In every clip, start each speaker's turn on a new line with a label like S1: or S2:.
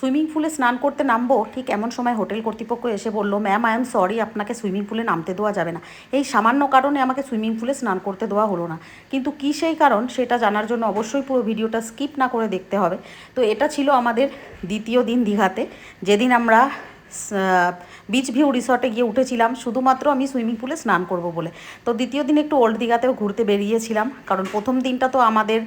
S1: Swimming পুলে স্নান করতে নামবো? ঠিক এমন সময় হোটেল কর্তৃপক্ষ এসে বলল, ম্যাম, আই এম সরি, আপনাকে সুইমিং পুলে নামতে দেওয়া যাবে না। এই সামান্য কারণে আমাকে সুইমিং পুলে স্নান করতে দেওয়া হলো না। কিন্তু কী সেই কারণ, সেটা জানার জন্য অবশ্যই পুরো ভিডিওটা স্কিপ না করে দেখতে হবে। তো এটা ছিল আমাদের দ্বিতীয় দিন দীঘাতে। যেদিন আমরা বিচ ভিউ রিসর্টে গিয়ে উঠেছিলাম, শুধুমাত্র আমি সুইমিং পুলে স্নান করব বলে। তো দ্বিতীয় দিন একটু ওল্ড দীঘাতেও ঘুরতে বেরিয়েছিলাম, কারণ প্রথম দিনটা তো আমাদের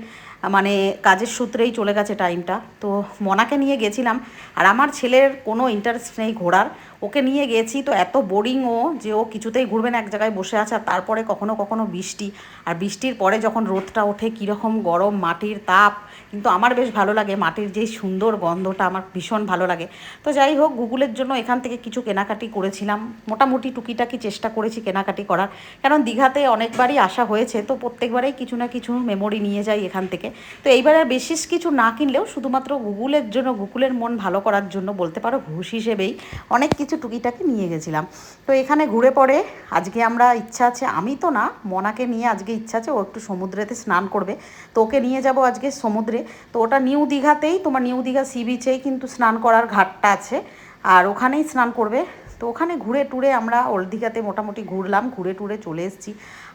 S1: মানে কাজের সূত্রেই চলে গেছে টাইমটা তো মনাকে নিয়ে গেছিলাম, আর আমার ছেলের কোনো ইন্টারেস্ট নেই ঘোরার। ওকে নিয়ে গেছি, তো এত বোরিং ও যে ও কিছুতেই ঘুরবে না, এক জায়গায় বসে আছে, আর তারপরে কখনো কখনো বৃষ্টি। আর বৃষ্টির পরে যখন রোদটা ওঠে, কীরকম গরম, মাটির তাপ, কিন্তু আমার বেশ ভালো লাগে। মাটির যেই সুন্দর গন্ধটা আমার ভীষণ ভালো লাগে। তো যাই হোক, গুগলের জন্য এখান থেকে কিছু কেনাকাটি করেছিলাম। মোটামুটি টুকিটাকি চেষ্টা করেছি কেনাকাটি করার। কারণ দীঘাতে অনেকবারই আসা হয়েছে, তো প্রত্যেকবারেই কিছু না কিছু মেমোরি নিয়ে যাই এখান থেকে। তো এইবার আর বিশেষ কিছু না কিনলেও শুধুমাত্র গুগলের জন্য, গুগলের মন ভালো করার জন্য বলতে পারো ঘুষ হিসেবেই অনেক কিছু টুকিটাকি নিয়ে গেছিলাম। তো এখানে ঘুরে পড়ে, আজকে আমরা ইচ্ছা আছে, আমি তো না, মনাকে নিয়ে আজকে ইচ্ছা আছে, ও একটু সমুদ্রেতে স্নান করবে। তো ওকে নিয়ে যাব আজকে সমুদ্রে। তো ওটা নিউ দীঘাতেই, তোমার নিউ দীঘা সি বিচেই কিন্তু স্নান করার ঘাটটা আছে। আর ওখানেই স্নান করবে। তো ওখানে ঘুরে টুরে আমরা ওল্ড দীঘাতে মোটামুটি ঘুরলাম, ঘুরে টুরে চলে এসেছি।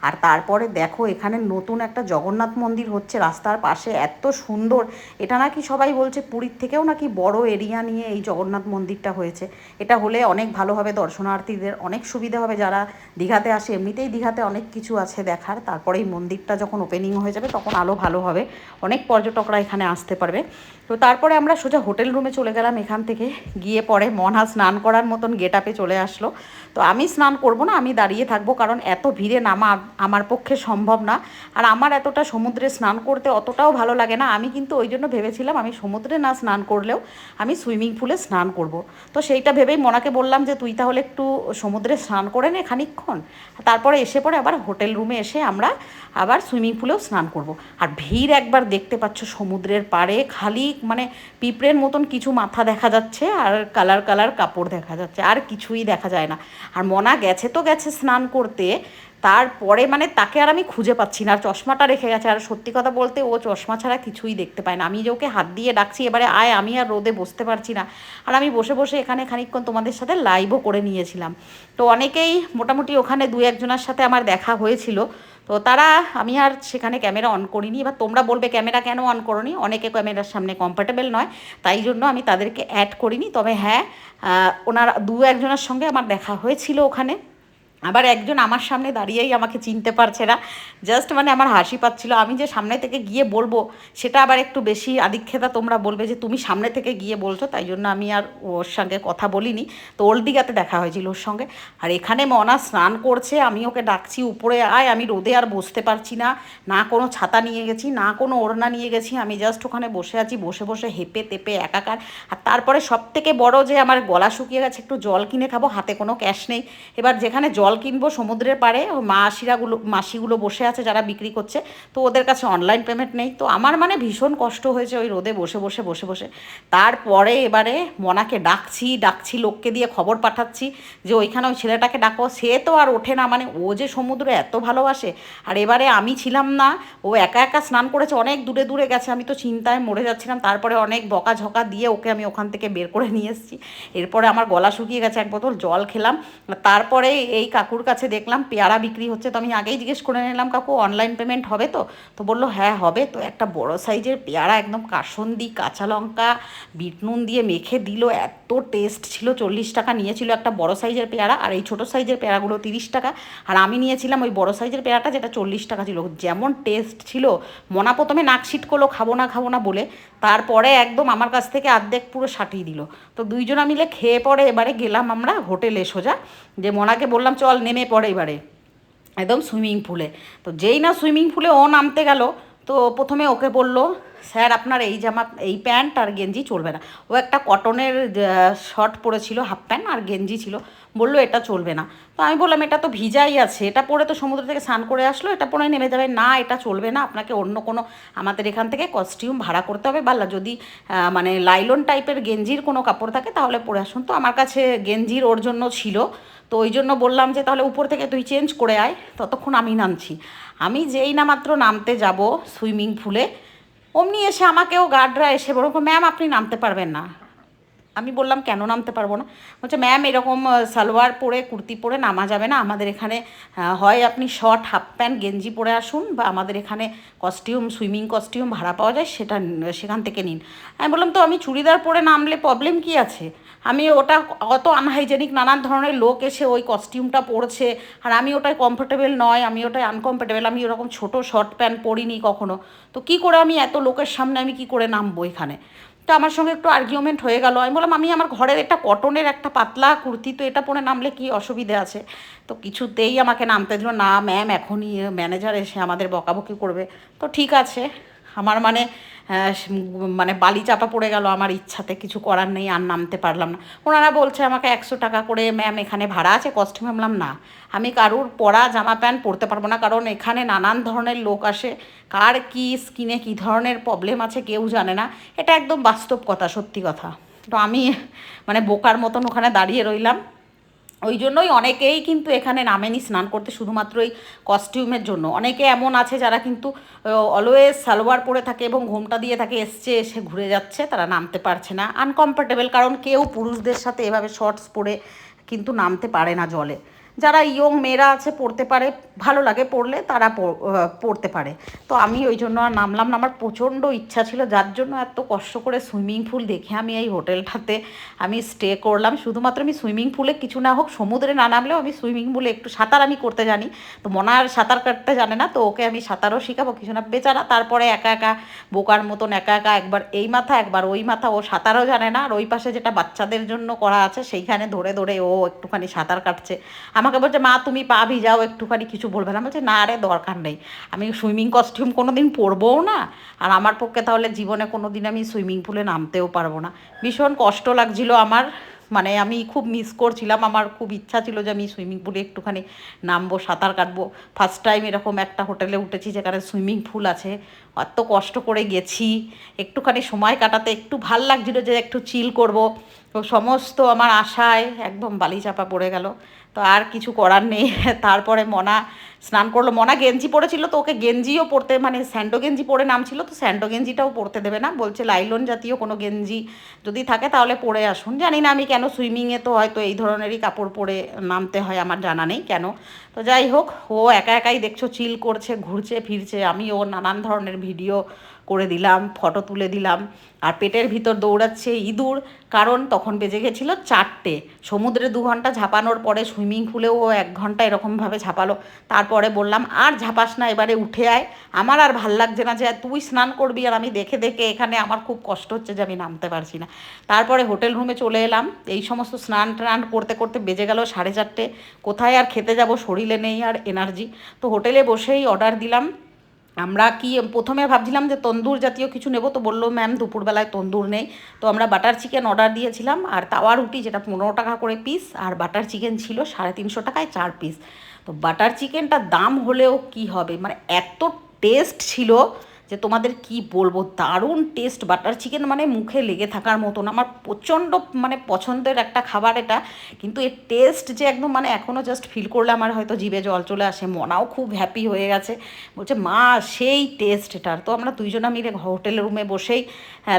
S1: আর তারপরে দেখো এখানে নতুন একটা জগন্নাথ মন্দির হচ্ছে, রাস্তার পাশে এত সুন্দর। এটা নাকি সবাই বলছে পুরীর থেকেও নাকি বড় এরিয়া নিয়ে এই জগন্নাথ মন্দিরটা হয়েছে। এটা হলে অনেক ভালো হবে, দর্শনার্থীদের অনেক সুবিধা হবে যারা দীঘাতে আসে। এমনিতেই দীঘাতে অনেক কিছু আছে দেখার। তারপরে এই মন্দিরটা যখন ওপেনিং হয়ে যাবে তখন আলো ভালো হবে। অনেক পর্যটকরা এখানে আসতে পারবে। তো তারপরে আমরা সোজা হোটেল রুমে চলে গেলাম এখান থেকে। গিয়ে পরে মনহা স্নান করার মতন গেট আপে চলে আসলো। তো আমি স্নান করব না, আমি দাঁড়িয়ে থাকব কারণ এত ভিড়ে নামা আমার পক্ষে সম্ভব না। আর আমার এতটা সমুদ্রে স্নান করতে অতটাও ভালো লাগে না। আমি কিন্তু ওই জন্য ভেবেছিলাম আমি সমুদ্রে না স্নান করলেও আমি সুইমিং পুলে স্নান করব। তো সেইটা ভেবেই মনাকে বললাম যে, তুই তাহলে একটু সমুদ্রে স্নান করে নে খানিকক্ষণ। তারপরে এসে পরে আবার হোটেল রুমে এসে আমরা আবার সুইমিং পুলেও স্নান করব। আর ভিড় একবার দেখতে পাচ্ছ সমুদ্রের পাড়ে, খালি মানে পিঁপড়ের মতন কিছু মাথা দেখা যাচ্ছে আর কালার কালার কাপড় দেখা যাচ্ছে। আর কিছুই দেখা যায় না। আর মনা গেছে তো গেছে স্নান করতে। তারপরে মানে তাকে আর আমি খুঁজে পাচ্ছি না, আর চশমাটা রেখে গেছে, আর সত্যি কথা বলতে ও চশমা ছাড়া কিছুই দেখতে পায় না। আমি যে ওকে হাত দিয়ে ডাকছি, এবারে আয়, আমি আর রোদে বসতে পারছি না। আর আমি বসে বসে এখানে খানিকক্ষণ তোমাদের সাথে লাইভও করে নিয়েছিলাম। তো অনেকেই মোটামুটি ওখানে দু একজনের সাথে আমার দেখা হয়েছিল। তো তারা, আমি আর সেখানে ক্যামেরা অন করিনি। এবার তোমরা বলবে ক্যামেরা কেন অন করনি? অনেকে ক্যামেরার সামনে কমফর্টেবল নয়। তাই জন্য আমি তাদেরকে অ্যাড করিনি। তবে হ্যাঁ ওনার, দু একজনের সঙ্গে আমার দেখা হয়েছিল ওখানে। আবার একজন আমার সামনে দাঁড়িয়েই আমাকে চিনতে পারছে না। জাস্ট মানে আমার হাসি পাচ্ছিল। আমি যে সামনে থেকে গিয়ে বলব, সেটা আবার একটু বেশি আদিক্ষেতা তোমরা বলবে যে, তুমি সামনে থেকে গিয়ে বলছো, তাই জন্য আমি আর ওর সঙ্গে কথা বলিনি। তো ওল্ড দিঘাতে দেখা হয়েছিল ওর সঙ্গে। আর এখানে মনা স্নান করছে, আমি ওকে ডাকছি, উপরে আয়, আমি রোদে আর বসতে পারছি না। না কোনো ছাতা নিয়ে গেছি, না কোনো ওড়না নিয়ে গেছি। আমি জাস্ট ওখানে বসে আছি, বসে বসে হেপে তেপে একাকার। আর তারপরে সব থেকে বড় যে আমার গলা শুকিয়ে গেছে, একটু জল কিনে খাব, হাতে কোনো ক্যাশ নেই। এবার যেখানে জল জল কিনবো সমুদ্রের পাড়ে মাসিরাগুলো, মাসিগুলো বসে আছে যারা বিক্রি করছে, তো ওদের কাছে অনলাইন পেমেন্ট নেই। তো আমার মানে ভীষণ কষ্ট হয়েছে ওই রোদে বসে বসে বসে বসে। তারপরে এবারে মনাকে ডাকছি ডাকছি, লোককে দিয়ে খবর পাঠাচ্ছি যে ওইখানে ওই ছেলেটাকে ডাকো। সে তো আর ওঠে না মানে ও যে সমুদ্র এত ভালোবাসে, আর এবারে আমি ছিলাম না, ও একা একা স্নান করেছে, অনেক দূরে দূরে গেছে। আমি তো চিন্তায় মরে যাচ্ছিলাম, তারপরে অনেক বকাঝকা দিয়ে ওকে আমি ওখান থেকে বের করে নিয়ে এসেছি। এরপরে আমার গলা শুকিয়ে গেছে, এক বোতল জল খেলাম। তারপরে এই কাকুর কাছে দেখলাম পেয়ারা বিক্রি হচ্ছে, তো আমি আগেই জিজ্ঞেস করে নিলাম, কাকু অনলাইন পেমেন্ট হবে তো? তো বলল হ্যাঁ হবে। তো একটা বড় সাইজের পেয়ারা, একদম কাসন্দি, কাঁচা লঙ্কা, বিট নুন দিয়ে মেখে দিল, এত টেস্ট ছিল, চল্লিশ টাকা নিয়েছিল একটা বড় সাইজের পেয়ারা, আর এই ছোটো সাইজের পেয়ারাগুলো তিরিশ টাকা। আর আমি নিয়েছিলাম ওই বড় সাইজের পেয়ারাটা, যেটা চল্লিশ টাকা ছিল। যেমন টেস্ট ছিল, মনা প্রথমে নাক করল খাব না খাব না বলে। তারপরে একদম আমার কাছ থেকে আর্ধেক পুরো সাটিয়ে দিল। তো দুইজনা মিলে খেয়ে পরে এবারে গেলাম আমরা হোটেলে সোজা। যে মনাকে বললাম চল নেমে পড়ে এবারে, একদম সুইমিং পুলে। তো যেই না সুইমিং পুলে ও নামতে গেল, তো প্রথমে ওকে বলল, স্যার, আপনার এই জামা, এই প্যান্ট আর গেঞ্জি চলবে না। ও একটা কটনের শর্ট পরেছিল, হাফ প্যান্ট আর গেঞ্জি ছিল। বলল, এটা চলবে না। তো আমি বললাম, এটা তো ভিজাই আছে। এটা পরে তো সমুদ্র থেকে স্নান করে আসলো, এটা পরে নেমে যাবে। না, এটা চলবে না। আপনাকে অন্য কোনো, আমাদের এখান থেকে কস্টিউম ভাড়া করতে হবে বা যদি মানে লাইলন টাইপের গেঞ্জির কোনো কাপড় থাকে, তাহলে পরে আসুন। তো আমার কাছে গেঞ্জির ওর জন্য ছিল। তো ওই জন্য বললাম যে তাহলে উপর থেকে তুই চেঞ্জ করে আয়, ততক্ষণ আমি নামছি। আমি যেই না মাত্র নামতে যাব সুইমিং পুলে অমনি এসে আমাকেও গার্ডরা এসে বলব ম্যাম আপনি নামতে পারবেন না। আমি বললাম, কেন নামতে পারব না? বলছে ম্যাম এরকম সালোয়ার পরে, কুর্তি পরে নামা যাবে না। আমাদের এখানে হয় আপনি শর্ট হাফ প্যান্ট গেঞ্জি পরে আসুন বা আমাদের এখানে কস্টিউম সুইমিং কস্টিউম ভাড়া পাওয়া যায়, সেটা, সেখান থেকে নিন। আমি বললাম, তো আমি চুড়িদার পরে নামলে প্রবলেম কি আছে? আমি ওটা অত আনহাইজেনিক নানান ধরনের লোক এসে ওই কস্টিউমটা পরছে, আর আমি ওটাই কমফোর্টেবল নয়, আমি ওটাই আনকমফোর্টেবল আমি ওরকম ছোট শর্ট প্যান্ট পরিনি কখনো। তো কি করে আমি এত লোকের সামনে আমি কি করে নামবো এখানে? তো আমার সঙ্গে একটু আর্গুমেন্ট হয়ে গেল। আমি বললাম, আমি আমার ঘরের একটা কটনের একটা পাতলা কুর্তি, তো এটা পরে নামলে কি অসুবিধে আছে? তো কিছুতেই আমাকে নামতে দিল না ম্যাম এখনই ম্যানেজার এসে আমাদের বকাবকি করবে। তো ঠিক আছে। আমার মানে মানে বালি চাপা পড়ে গেল, আমার ইচ্ছাতে কিছু করার নেই, আর নামতে পারলাম না। ওনারা বলছে আমাকে একশো টাকা করে, ম্যাম, এখানে ভাড়া আছে? কস্টিউম বললাম, না, আমি কারুর পরা জামা প্যান্ট পরতে পারব না, কারণ এখানে নানান ধরনের লোক আসে। কার কি স্কিনে কী ধরনের প্রবলেম আছে কেউ জানে না। এটা একদম বাস্তব কথা, সত্যি কথা। তো আমি মানে বোকার মতন ওখানে দাঁড়িয়ে রইলাম। ওই জন্যই অনেকেই কিন্তু এখানে নামেনি স্নান করতে শুধুমাত্র এই কস্টিউমের জন্য। অনেকে এমন আছে যারা কিন্তু অলওয়েজ সালোয়ার পরে থাকে এবং ঘোমটা দিয়ে থাকে, এসছে, এসে ঘুরে যাচ্ছে, তারা নামতে পারছে না। আনকমফোর্টেবল কারণ কেউ পুরুষদের সাথে এভাবে শর্টস পরে কিন্তু নামতে পারে না জলে। যারা ইয়ং মেয়েরা আছে, পড়তে পারে, ভালো লাগে পড়লে তারা পড়তে পারে। তো আমি ওই জন্য আর নামলাম না। আমার প্রচণ্ড ইচ্ছা ছিল, যার জন্য এত কষ্ট করে সুইমিং পুল দেখে আমি এই হোটেলটাতে আমি স্টে করলাম। শুধুমাত্র আমি সুইমিং পুলে কিছু না হোক, সমুদ্রে না নামলেও আমি সুইমিং পুলে একটু সাঁতার আমি করতে জানি। তো মনে মনার সাঁতার কাটতে জানে না, তো ওকে আমি সাঁতারও শেখাবো, কিছু না, বেচারা তারপরে একা একা বোকার মতন একা একা একবার এই মাথা, একবার ওই মাথা, ও সাঁতারও জানে না। আর ওই পাশে যেটা বাচ্চাদের জন্য করা আছে, সেইখানে ধরে ধরে ও একটুখানি সাঁতার কাটছে। আমাকে বলছে, মা, তুমি পা ভিজাও একটুখানি কিছু বলবে না। বলছে, না আরে দরকার নেই। আমি সুইমিং কস্টিউম কোনো দিন পরবও না। আর আমার পক্ষে তাহলে জীবনে কোনো দিন আমি সুইমিং পুলে নামতেও পারব না। ভীষণ কষ্ট লাগছিল আমার। মানে আমি খুব মিস করছিলাম। আমার খুব ইচ্ছা ছিল যে আমি সুইমিং পুলে একটুখানি নামবো, সাঁতার কাটবো। ফার্স্ট টাইম এরকম একটা হোটেলে উঠেছি যেখানে সুইমিং পুল আছে। অত কষ্ট করে গেছি। একটুখানি সময় কাটাতে একটু ভালো লাগছিল যে একটু চিল করব। তো সমস্ত আমার আশায় একদম বালি চাপা পড়ে গেল। তো আর কিছু করার নেই। তারপরে মনা স্নান করল। মনা গেঞ্জি পরেছিল তো ওকে গেঞ্জিও পরতে মানে স্যান্ডো গেঞ্জি পরে নামছিল তো স্যান্ডো গেঞ্জিটাও পরতে দেবে না। বলছে লাইলন জাতীয় কোনো গেঞ্জি যদি থাকে তাহলে পরে আসুন। জানি না আমি কেন সুইমিংয়ে তো হয়তো এই ধরনেরই কাপড় পরে নামতে হয় আমার জানা নেই কেন। তো যাই হোক, ও একা একাই দেখছ, চিল করছে, ঘুরছে, ফিরছে। আমি ও নানান ধরনের ভিডিও করে দিলাম, ফটো তুলে দিলাম। আর পেটের ভিতর দৌড়াচ্ছে ইঁদুর, কারণ তখন বেজে গেছিল চারটে। সমুদ্রে দু ঘণ্টা ঝাঁপানোর পরে সুইমিং পুলেও এক ঘণ্টা এরকমভাবে ঝাঁপালো। তারপরে বললাম, আর ঝাঁপাস না, এবারে উঠে আয়। আমার আর ভালো লাগছে না যে তুই স্নান করবি আর আমি দেখে দেখে এখানে আমার খুব কষ্ট হচ্ছে যে আমি নামতে পারছি না। তারপরে হোটেল রুমে চলে এলাম। এই সমস্ত স্নান টান করতে করতে বেজে গেল সাড়ে চারটে। কোথায় আর খেতে যাব শরীরে নেই আর এনার্জি। তো হোটেলে বসেই অর্ডার দিলাম। আমরা কি, প্রথমে ভাবছিলাম যে তন্দুর জাতীয় কিছু নেব, তো বলল, ম্যাম, দুপুরবেলায় তন্দুর নেই। তো আমরা বাটার চিকেন অর্ডার দিয়েছিলাম, আর তাওয়া রুটি যেটা পনেরো টাকা করে পিস আর বাটার চিকেন ছিল সাড়ে তিনশো টাকায় চার পিস তো বাটার চিকেনটা দাম হলেও কি হবে? মানে এত টেস্ট ছিল যে তোমাদের কি বলব? দারুণ টেস্ট বাটার চিকেন মানে মুখে লেগে থাকার মতন। আমার প্রচণ্ড মানে পছন্দের একটা খাবার এটা। কিন্তু এর টেস্ট যে একদম মানে এখনও জাস্ট ফিল করলে আমার হয়তো জিভে জল চলে আসে, মনাও খুব হ্যাপি হয়ে গেছে। বলছে, মা, সেই টেস্ট এটার। তো আমরা দুইজনা মিলে হোটেল রুমে বসেই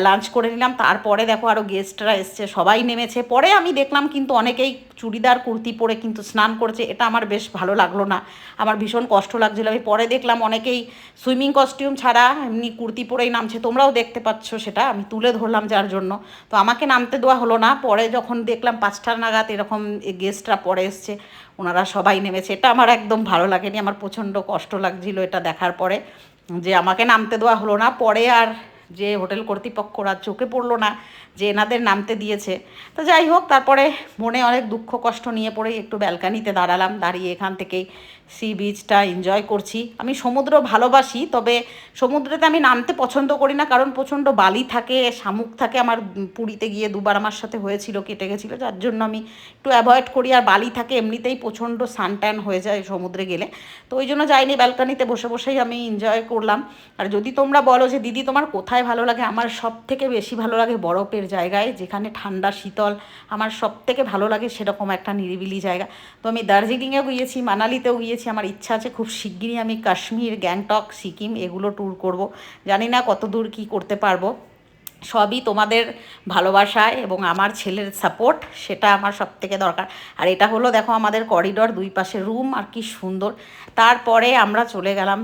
S1: লাঞ্চ করে নিলাম। তারপরে দেখো আরও গেস্টরা এসছে, সবাই নেমেছে। পরে আমি দেখলাম কিন্তু অনেকেই চুড়িদার, কুর্তি পরে কিন্তু স্নান করেছে। এটা আমার বেশ ভালো লাগল না। আমার ভীষণ কষ্ট লাগছিল। আমি পরে দেখলাম অনেকেই সুইমিং কস্টিউম ছাড়া এমনি কুর্তি পরেই নামছে, তোমরাও দেখতে পাচ্ছ সেটা, আমি তুলে ধরলাম যার জন্য। তো আমাকে নামতে দেওয়া হলো না, পরে যখন দেখলাম পাঁচটার নাগাদ এরকম গেস্টরা পরে এসছে, ওনারা সবাই নেমেছে। এটা আমার একদম ভালো লাগেনি, আমার প্রচণ্ড কষ্ট লাগছিল এটা দেখার পরে, যে আমাকে নামতে দেওয়া হলো না, পরে আর যে হোটেল কর্তৃপক্ষরা চোখে পড়ল না যে এনাদের নামতে দিয়েছে। তো যাই হোক, তারপরে মনে অনেক দুঃখ কষ্ট নিয়ে পড়ে একটু ব্যালকানিতে দাঁড়ালাম, দাঁড়িয়ে এখান থেকেই সি বিচটা এনজয় করছি। আমি সমুদ্র ভালোবাসি, তবে সমুদ্রেতে আমি নামতে পছন্দ করি না, কারণ প্রচণ্ড বালি থাকে, শামুক থাকে। আমার পুরীতে গিয়ে দুবার আমার সাথে হয়েছিল, কেটে গেছিল, যার জন্য আমি একটু অ্যাভয়েড করি। আর বালি থাকে, এমনিতেই প্রচণ্ড সানট্যান হয়ে যায় সমুদ্রে গেলে। তো ওই জন্য যাইনি ব্যালকানিতে বসে বসেই আমি এনজয় করলাম। আর যদি তোমরা বলো যে, দিদি, তোমার কোথায় ভালো লাগে? আমার সব থেকে বেশি ভালো লাগে বরফের জায়গায়, যেখানে ঠান্ডা, শীতল, আমার সব থেকে ভালো লাগে সেরকম একটা নিরিবিলি জায়গা। তো আমি দার্জিলিংয়েও গিয়েছি, মানালিতেও গিয়েছি। আমার ইচ্ছা আছে খুব শিগগিরই আমি কাশ্মীর, গ্যাংটক, সিকিম এগুলো ট্যুর করব। জানি না কত দূর কী করতে পারব। সবই তোমাদের ভালোবাসায় এবং আমার ছেলের সাপোর্ট সেটা আমার সব থেকে দরকার। আর এটা হলো, দেখো, আমাদের করিডর দুই পাশে রুম আর কি সুন্দর। তারপরে আমরা চলে গেলাম,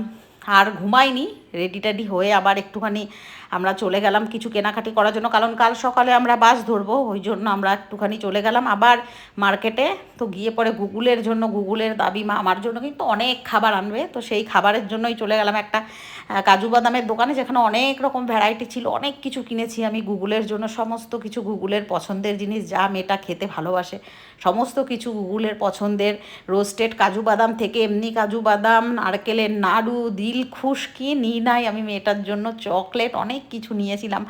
S1: আর ঘুমাইনি রেডি টেডি হয়ে আবার একটুখানি আমরা চলে গেলাম কিছু কেনাকাটি করার জন্য, কারণ কাল সকালে আমরা বাস ধরবো, ওই জন্য আমরা একটুখানি চলে গেলাম। আবার মার্কেটে তো গিয়ে পরে গুগলের জন্য, গুগলের দাবি মা, আমার জন্য কিন্তু অনেক খাবার আনবে, তো সেই খাবারের জন্যই চলে গেলাম একটা কাজু বাদামের দোকানে, যেখানে অনেক রকম ভ্যারাইটি ছিল, অনেক কিছু কিনেছি আমি গুগলের জন্য, সমস্ত কিছু গুগলের পছন্দের জিনিস, যা মেয়েটা খেতে ভালোবাসে, সমস্ত কিছু গুগলের পছন্দের রোস্টেড কাজু বাদাম থেকে এমনি কাজু বাদাম, নারকেলের নাড়ু দিল খুশ কি নিই নাই আমি মেয়েটার জন্য চকলেট অনেক কিছু নিয়েছিলাম।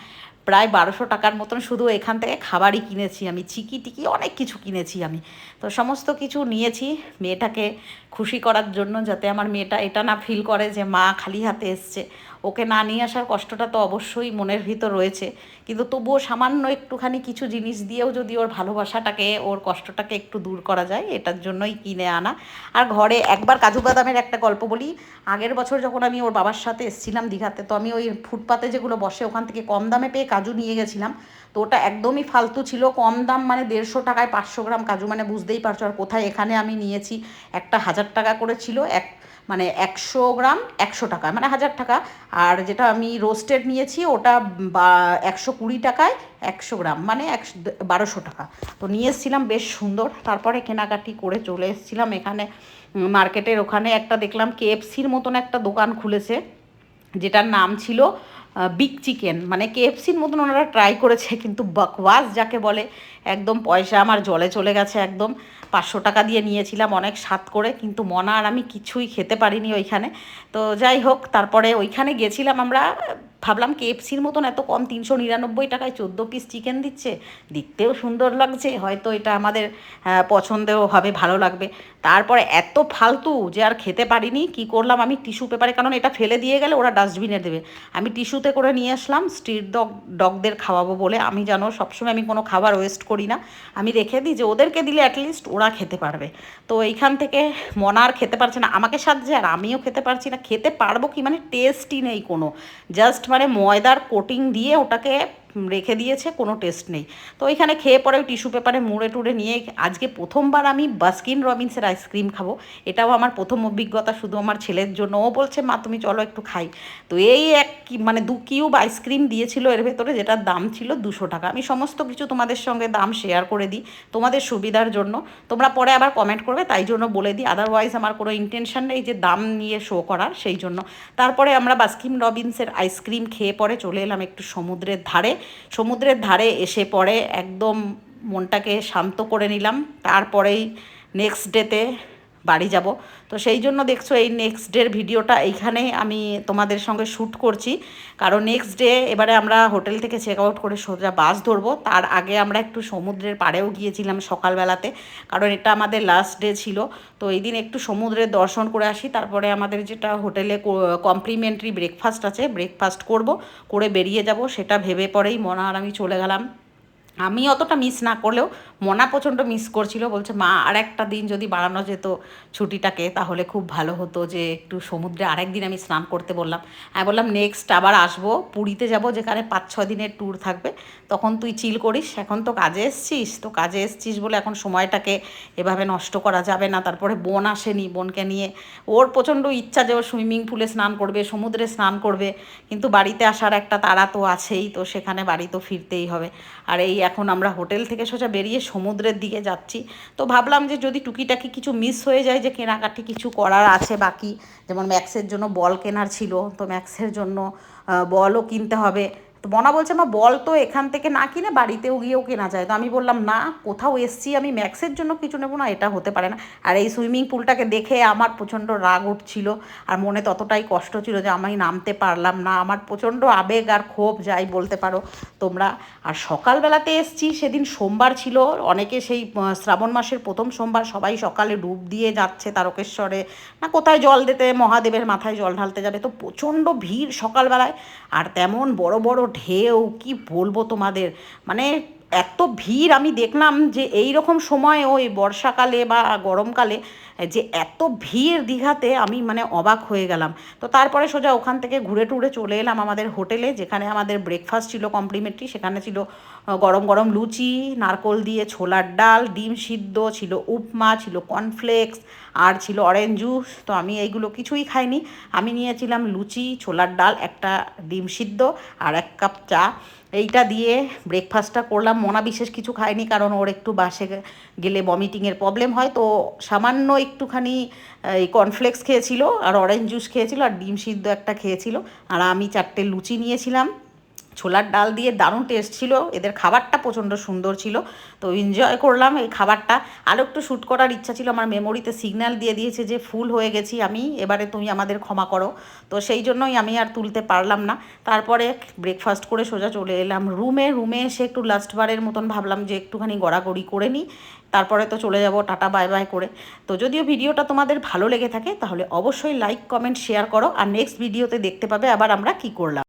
S1: প্রায় বারোশো টাকার মতন শুধু এখান থেকে খাবারই কিনেছি আমি। চিকি টিকি অনেক কিছু কিনেছি আমি। তো সমস্ত কিছু নিয়েছি মেয়েটাকে খুশি করার জন্য যাতে আমার মেয়েটা এটা না ফিল করে যে মা খালি হাতে এসছে। ওকে না নিয়ে আসার কষ্টটা তো অবশ্যই মনের ভিতর রয়েছে। কিন্তু তবুও সামান্য একটুখানি কিছু জিনিস দিয়েও যদি ওর ভালোবাসাটাকে, ওর কষ্টটাকে একটু দূর করা যায়, এটার জন্যই কিনে আনা। আর ঘরে একবার কাজু বাদামের একটা গল্প বলি। আগের বছর যখন আমি ওর বাবার সাথে এসেছিলাম দীঘাতে, তো আমি ওই ফুটপাতে যেগুলো বসে, ওখান থেকে কম দামে পেয়ে কাজু নিয়ে গেছিলাম। তো ওটা একদমই ফালতু ছিল, কম দাম মানে দেড়শো টাকায় পাঁচশো গ্রাম কাজু মানে বুঝতেই পারছ আর কোথায় এখানে আমি নিয়েছি। একটা হাজার টাকা করে ছিল, এক মানে একশো গ্রাম একশো টাকা মানে হাজার টাকা। আর যেটা আমি রোস্টেড নিয়েছি, ওটা বা একশো কুড়ি টাকায় একশো গ্রাম মানে একশো বারোশো টাকা। তো নিয়ে এসেছিলাম, বেশ সুন্দর। তারপরে কেনাকাটি করে চলে এসেছিলাম এখানে মার্কেটের ওখানে একটা দেখলাম কেএফসির মতন একটা দোকান খুলেছে, যেটার নাম ছিল বিগ চিকেন মানে কেএফসির মতন ওনারা ট্রাই করেছে, কিন্তু বকওয়াস যাকে বলে, একদম পয়সা আমার জলে চলে গেছে একদম। পাঁচশো টাকা দিয়ে নিয়েছিলাম অনেক স্বাদ করে, কিন্তু মনা আর আমি কিছুই খেতে পারিনি ওইখানে। তো যাই হোক, তারপরে ওইখানে গেছিলাম আমরা ভাবলাম কেএফসির মতন এত কম তিনশো নিরানব্বই টাকায় চোদ্দ পিস চিকেন দিচ্ছে। দেখতেও সুন্দর লাগছে হয়তো এটা আমাদের আহ, পছন্দেও হবে ভালো লাগবে। তারপরে এত ফালতু যে আর খেতে পারিনি কি করলাম আমি টিস্যু পেপারে কারণ এটা ফেলে দিয়ে গেলে ওরা ডাস্টবিনে দেবে। আমি টিস্যুতে করে নিয়ে আসলাম স্ট্রিট ডগ ডগদের খাওয়াবো বলে। আমি জানো সবসময় আমি কোনো খাবার ওয়েস্ট করি না। আমি রেখে দিই যে ওদেরকে দিলে অ্যাটলিস্ট ওরা খেতে পারবে। তো এইখান থেকে মনার খেতে পারছে না। আমাকে সাহায্যে আর আমিও খেতে পারছি না। খেতে পারব কি? মানে টেস্টই নেই কোনো। জাস্ট মানে ময়দার কোটিং দিয়ে ওটাকে রেখে দিয়েছে, কোনো টেস্ট নেই। তো ওইখানে খেয়ে পরে টিস্যু পেপারে মুড়ে টুড়ে নিয়ে আজকে প্রথমবার আমি বাস্কিন রবিন্সের আইসক্রিম খাব। এটাও আমার প্রথম অভিজ্ঞতা, শুধু আমার ছেলের জন্য। ও বলছে, মা, তুমি চলো একটু খাই। তো এই এক মানে দু কিউব আইসক্রিম দিয়েছিল এর ভেতরে, যেটার দাম ছিল দুশো টাকা। আমি সমস্ত কিছু তোমাদের সঙ্গে দাম শেয়ার করে দিই, তোমাদের সুবিধার জন্য। তোমরা পরে আবার কমেন্ট করবে, তাই জন্য বলে দিই। আদারওয়াইজ আমার কোনো ইন্টেনশন নেই যে দাম নিয়ে শো করার, সেই জন্য। তারপরে আমরা বাস্কিন রবিন্সের আইসক্রিম খেয়ে পরে চলে এলাম একটু সমুদ্রের ধারে। সমুদ্রের ধারে এসে পড়ে একদম মনটাকে শান্ত করে নিলাম। তারপরেই নেক্সট ডেতে বাড়ি যাব। তো সেই জন্য দেখছ এই নেক্সট ডের ভিডিওটা এইখানে আমি তোমাদের সঙ্গে শ্যুট করছি। কারণ নেক্সট ডে এবারে আমরা হোটেল থেকে চেক আউট করে সোজা বাস ধরবো। তার আগে আমরা একটু সমুদ্রের পাড়েও গিয়েছিলাম সকালবেলাতে। কারণ এটা আমাদের লাস্ট ডে ছিল। তো এই দিন একটু সমুদ্রের দর্শন করে আসি। তারপরে আমাদের যেটা হোটেলে কমপ্লিমেন্টারি ব্রেকফাস্ট আছে ব্রেকফাস্ট করব, করে বেরিয়ে যাব। সেটা ভেবে পরেই মনে আর আমি চলে গেলাম। আমি অতটা মিস না করলেও মনা প্রচণ্ড মিস করছিল, বলছে, মা আর একটা দিন যদি বাড়ানো যেত ছুটিটাকে, তাহলে খুব ভালো হতো যে একটু সমুদ্রে আরেক দিন আমি স্নান করতে বললাম। আমি বললাম নেক্সট আবার আসব, পুরীতে যাব, যেখানে পাঁচ ছ দিনের ট্যুর থাকবে। তখন তুই চিল করিস, এখন তো কাজে এসছিস, তো কাজে এসছিস বলে এখন সময়টাকে এভাবে নষ্ট করা যাবে না। তারপরে বোন আসেনি, বোনকে নিয়ে। ওর প্রচণ্ড ইচ্ছা যে ও সুইমিং পুলে স্নান করবে, সমুদ্রে স্নান করবে, কিন্তু বাড়িতে আসার একটা তারা তো আছেই, তো সেখানে বাড়ি তো ফিরতেই হবে। আর এই এখন আমরা হোটেল থেকে সোজা বেরিয়ে সমুদ্রের দিকে যাচ্ছি। তো ভাবলাম যে যদি টুকিটাকি কিছু মিস হয়ে যায় যে কেনাকাটি কিছু করার আছে বাকি, যেমন ম্যাক্সের জন্য বল কেনার ছিল, তো ম্যাক্সের জন্য বলও কিনতে হবে। তো মনা বলছে, মা, বল তো এখান থেকে না কিনে বাড়িতেও গিয়েও কেনা যায়। তো আমি বললাম, না, কোথাও এসছি আমি ম্যাক্সের জন্য কিছু নেব না, এটা হতে পারে না। আর এই সুইমিং পুলটাকে দেখে আমার প্রচণ্ড রাগ উঠছিল আর মনে ততটাই কষ্ট ছিল যে আমি নামতে পারলাম না। আমার প্রচণ্ড আবেগ আর ক্ষোভ, যাই বলতে পারো তোমরা। আর সকালবেলাতে এসছি, সেদিন সোমবার ছিল, অনেকে সেই শ্রাবণ মাসের প্রথম সোমবার সবাই সকালে ডুব দিয়ে যাচ্ছে তারকেশ্বরে। না, কোথায় জল দিতে, মহাদেবের মাথায় জল ঢালতে যাবে? তো প্রচণ্ড ভিড় সকালবেলায়। আর তেমন বড় বড় ঢেউ কি বলব তোমাদের? মানে এত ভিড় আমি দেখলাম যে এই রকম সময় ওই বর্ষাকালে বা গরমকালে যে এত ভিড় দীঘাতে আমি মানে অবাক হয়ে গেলাম। তো তারপরে সোজা ওখান থেকে ঘুরে টুরে চলে এলাম আমাদের হোটেলে, যেখানে আমাদের ব্রেকফাস্ট ছিল কমপ্লিমেন্টারি সেখানে ছিল গরম গরম লুচি, নারকোল দিয়ে ছোলার ডাল, ডিম সিদ্ধ, ছিল উপমা, ছিল কর্নফ্লেক্স আর ছিল অরেঞ্জ জুস তো আমি এইগুলো কিছুই খাইনি। আমি নিয়েছিলাম লুচি, ছোলার ডাল, একটা ডিম সিদ্ধ, আর এক কাপ চা। এইটা দিয়ে ব্রেকফাস্টটা করলাম। মনা বিশেষ কিছু খায়নি কারণ ওর একটু বাসে গেলে বমিটিংয়ের প্রবলেম হয়। তো সামান্য একটুখানি এই কর্নফ্লেক্স খেয়েছিল আর অরেঞ্জ জুস খেয়েছিল আর ডিম সিদ্ধ একটা খেয়েছিল। আর আমি চারটে লুচি নিয়েছিলাম। ছোলার ডাল দিয়ে দারুণ টেস্ট ছিল। এদের খাবারটা প্রচণ্ড সুন্দর ছিল। তো এনজয় করলাম এই খাবারটা। আরও একটু শ্যুট করার ইচ্ছা ছিল, আমার মেমোরিতে সিগন্যাল দিয়ে দিয়েছে যে ফুল হয়ে গেছি আমি, এবারে তুমি আমাদের ক্ষমা করো। তো সেই জন্যই আমি আর তুলতে পারলাম না। তারপরে ব্রেকফাস্ট করে সোজা চলে এলাম রুমে রুমে এসে একটু লাস্ট বারের মতন ভাবলাম যে একটুখানি গড়াগড়ি করে নিই। তারপরে তো চলে যাব টাটা বাই বাই করে। তো যদিও ভিডিওটা তোমাদের ভালো লেগে থাকে, তাহলে অবশ্যই লাইক কমেন্ট শেয়ার করো। আর নেক্সট ভিডিওতে দেখতে পাবে আবার আমরা কি করলাম।